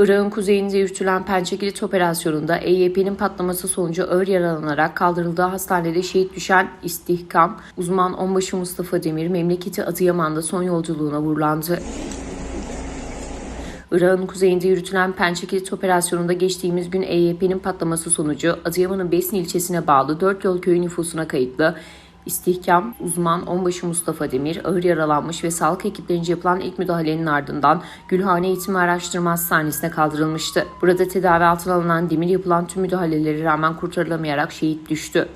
Irak'ın kuzeyinde yürütülen Pençekilit operasyonunda EYP'nin patlaması sonucu ağır yaralanarak kaldırıldığı hastanede şehit düşen istihkam uzman onbaşı Mustafa Demir memleketi Adıyaman'da son yolculuğuna uğurlandı. Irak'ın kuzeyinde yürütülen Pençekilit operasyonunda geçtiğimiz gün EYP'nin patlaması sonucu Adıyaman'ın Besni ilçesine bağlı 4 yol köyü nüfusuna kayıtlı İstihkam uzman onbaşı Mustafa Demir ağır yaralanmış ve sağlık ekiplerince yapılan ilk müdahalenin ardından Gülhane Eğitim Araştırma Hastanesi'ne kaldırılmıştı. Burada tedavi altına alınan Demir yapılan tüm müdahalelere rağmen kurtarılamayarak şehit düştü.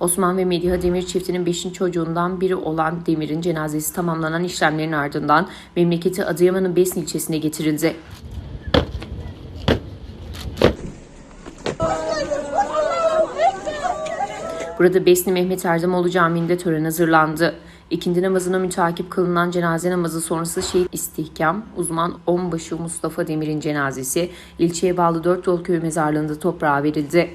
Osman ve Mediha Demir çiftinin 5. çocuğundan biri olan Demir'in cenazesi tamamlanan işlemlerin ardından memleketi Adıyaman'ın Besni ilçesine getirildi. Burada Besni Mehmet Erdemoğlu Camii'nde tören hazırlandı. İkindi namazına mütakip kılınan cenaze namazı sonrası şehit istihkam, uzman onbaşı Mustafa Demir'in cenazesi ilçeye bağlı Dört Yol Köyü mezarlığında toprağa verildi.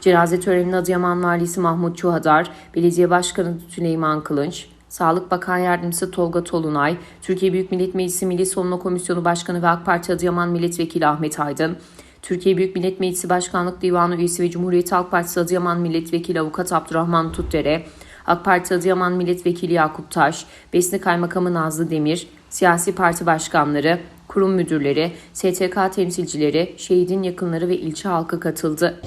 Cenaze törenine Adıyaman Valisi Mahmut Çuhadar, Belediye Başkanı Süleyman Kılınç, Sağlık Bakan Yardımcısı Tolga Tolunay, Türkiye Büyük Millet Meclisi Milli Savunma Komisyonu Başkanı ve AK Parti Adıyaman Milletvekili Ahmet Aydın, Türkiye Büyük Millet Meclisi Başkanlık Divanı Üyesi ve Cumhuriyet Halk Partisi Adıyaman Milletvekili Avukat Abdurrahman Tutdere, AK Parti Adıyaman Milletvekili Yakup Taş, Besni Kaymakamı Nazlı Demir, siyasi parti başkanları, kurum müdürleri, STK temsilcileri, şehidin yakınları ve ilçe halkı katıldı.